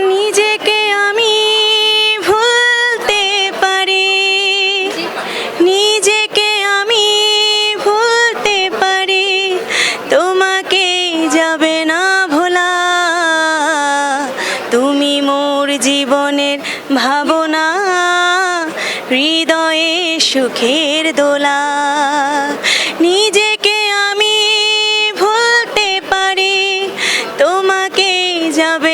নিজেকে আমি পারি। নিজেকে আমি পারি। যাবে না ভোলা। তুমি জীবনের ভাবনা, হৃদয়ে সুখের দোলা। নিজেকে আমি ভুলতে পারি। তোমাকে যাবে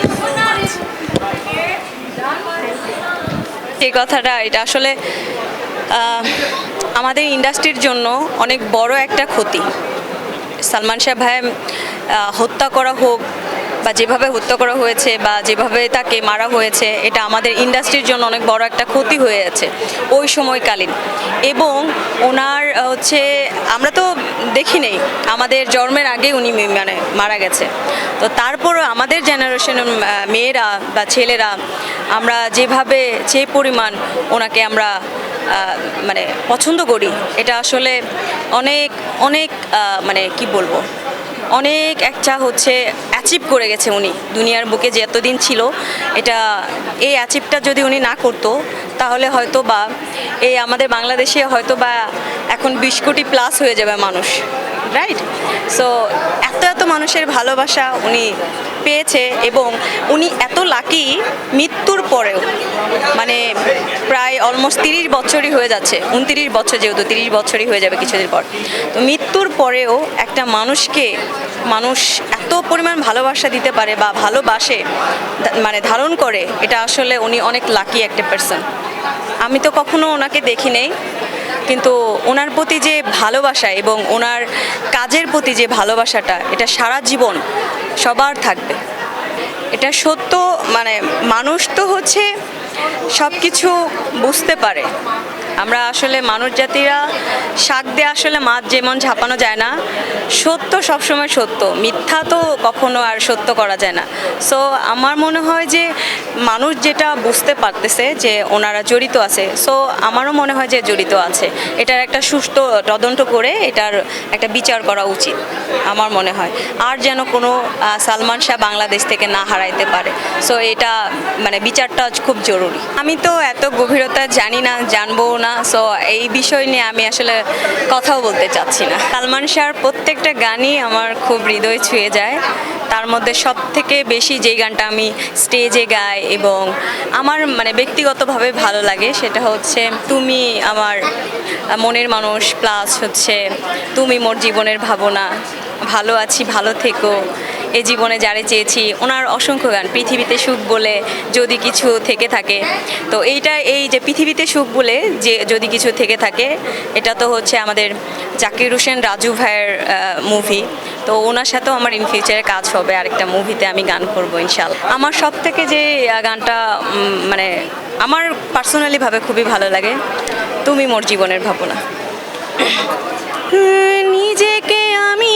যে কথাটা, এটা আসলে আমাদের ইন্ডাস্ট্রির জন্য অনেক বড় একটা ক্ষতি। সালমান শাহ ভাই হত্যা করা হোক বা যেভাবে হত্যা করা হয়েছে বা যেভাবে তাকে মারা হয়েছে, এটা আমাদের ইন্ডাস্ট্রির জন্য অনেক বড় একটা ক্ষতি হয়ে আছে ওই সময়কালীন। এবং ওনার হচ্ছে, আমরা তো দেখি নেই আমাদের জন্মের আগে উনি মানে মারা গেছে। তো তারপরও আমাদের জেনারেশনের মেয়েরা বা ছেলেরা, আমরা যেভাবে, যে পরিমাণ ওনাকে আমরা মানে পছন্দ করি, এটা আসলে অনেক অনেক মানে কি বলব? অনেক একটা হচ্ছে অ্যাচিভ করে গেছে উনি। দুনিয়ার বুকে যে এতদিন ছিল, এটা এই অ্যাচিভটা যদি উনি না করতো, তাহলে হয়তো বা এই আমাদের বাংলাদেশে হয়তো বা এখন বিশ কোটি প্লাস হয়ে যাবে মানুষ। রাইট সো এত এত মানুষের ভালোবাসা উনি পেয়েছে এবং উনি এত লাকি মৃত্যুর পরেও মানে প্রায় অলমোস্ট তিরিশ বছরই হয়ে যাচ্ছে, উনতিরিশ বছর যেহেতু, তিরিশ বছরই হয়ে যাবে কিছুদিন পর। তো মৃত্যুর পরেও একটা মানুষকে মানুষ এত পরিমাণ ভালোবাসা দিতে পারে বা ভালোবাসে মানে ধারণ করে, এটা আসলে উনি অনেক লাকি একটা পার্সন আমি তো কখনো ওনাকে দেখি নেই কিন্তু ওনার প্রতি যে ভালোবাসা এবং ওনার কাজের প্রতি যে ভালোবাসাটা, এটা সারা জীবন সবার থাকবে। এটা সত্য মানে মানুষ তো হচ্ছে সব কিছু বুঝতে পারে। আমরা আসলে মানুষ জাতিরা, শাক দিয়ে আসলে মাছ যেমন ঝাপানো যায় না। সত্য সবসময় সত্য, মিথ্যা তো কখনো আর সত্য করা যায় না। সো আমার মনে হয় যে মানুষ যেটা বুঝতে পারতেছে যে ওনারা জড়িত আছে সো আমারও মনে হয় যে জড়িত আছে। এটার একটা সুস্থ তদন্ত করে এটার একটা বিচার করা উচিত, আমার মনে হয়। আর যেন কোনো সালমান শাহ বাংলাদেশ থেকে না হারাইতে পারে। সো এটা মানে বিচারটা খুব জরুরি। আমি তো এত গভীরতা জানি না জানব না সো এই বিষয় নিয়ে আমি আসলে কথাও বলতে চাচ্ছি না। সালমান শাহর প্রত্যেকটা গানই আমার খুব হৃদয় ছুঁয়ে যায়। তার মধ্যে সব থেকে বেশি যেই গানটা আমি স্টেজে গাই এবং আমার মানে ব্যক্তিগতভাবে ভালো লাগে, সেটা হচ্ছে তুমি আমার মনের মানুষ প্লাস হচ্ছে তুমি মোর জীবনের ভাবনা। ভালো আছি, ভালো থেকো। এই জীবনে যারে চেয়েছি, ওনার অসংখ্য গান, পৃথিবীতে সুখ বলে যদি কিছু থেকে থাকে। তো এইটা, এই যে পৃথিবীতে সুখ বলে যে যদি কিছু থেকে থাকে, এটা তো হচ্ছে আমাদের জাকির হোসেন রাজু ভাইয়ের মুভি তো ওনার সাথেও আমার ইন ফিউচারে কাজ হবে, আরেকটা মুভিতে আমি গান করব ইনশাল্লাহ আমার সব থেকে যে গানটা মানে আমার পার্সোনালিভাবে খুবই ভালো লাগে, তুমি মোর জীবনের ভাবনা। নিজেকে আমি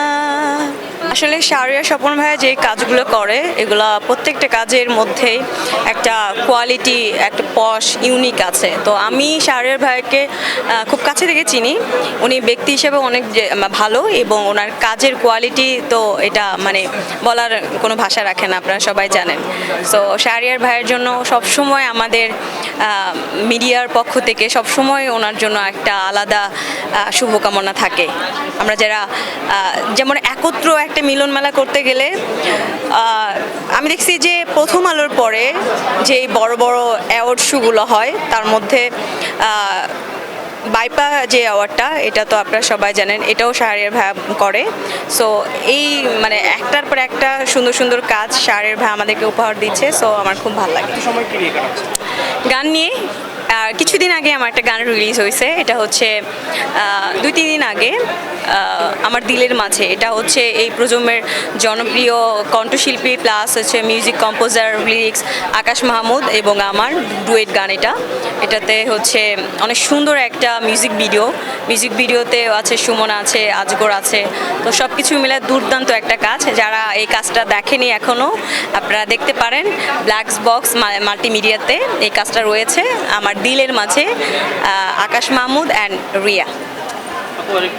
আসলে শাহরিয়া স্বপন ভাইয়া যে কাজগুলো করে, এগুলা প্রত্যেকটা কাজের মধ্যেই একটা কোয়ালিটি একটা পশ ইউনিক আছে। তো আমি শাহরিয়ার ভাইকে খুব কাছে থেকে চিনি। উনি ব্যক্তি হিসেবে অনেক ভালো এবং ওনার কাজের কোয়ালিটি তো এটা মানে বলার কোনো ভাষা রাখে না, আপনারা সবাই জানেন। সো শাহরিয়ার ভাইয়ের জন্য সবসময় আমাদের মিডিয়ার পক্ষ থেকে সবসময় ওনার জন্য একটা আলাদা শুভকামনা থাকে। আমরা যারা যেমন একত্র একটা মিলন মেলা করতে গেলে আমি দেখছি যে প্রথম আলোর পরে যে বড় বড় অ্যাওয়ার্ড শুগুলো হয় তার মধ্যে বাইপা যে অ্যাওয়ার্ডটা এটা তো আপনারা সবাই জানেন এটাও শাহরিয়ার ভাই করে। সো এই মানে একটার পর একটা সুন্দর সুন্দর কাজ শাহরিয়ার ভাই আমাদেরকে উপহার দিচ্ছে সো আমার খুব ভালো লাগে। গান নিয়ে কিছুদিন আগে আমার একটা গান রিলিজ হয়েছে। এটা হচ্ছে দুই, তিন দিন আগে আমার দিলের মাঝে। এটা হচ্ছে এই প্রজন্মের জনপ্রিয় কণ্ঠশিল্পী প্লাস হচ্ছে music composer lyrics Akash Mahmud এবং আমার ডুয়েট গান এটা। এটাতে হচ্ছে অনেক সুন্দর একটা মিউজিক ভিডিও মিউজিক ভিডিওতে আছে, সুমন আছে, আজগর আছে। তো সব কিছু মিলে দুর্দান্ত একটা কাজ। যারা এই কাজটা দেখেনি এখনও আপনারা দেখতে পারেন। ব্ল্যাকস বক্স মাল্টিমিডিয়াতে এই কাজটা রয়েছে। আমার দিলের মাঝে আকাশ মাহমুদ অ্যান্ড রিয়া।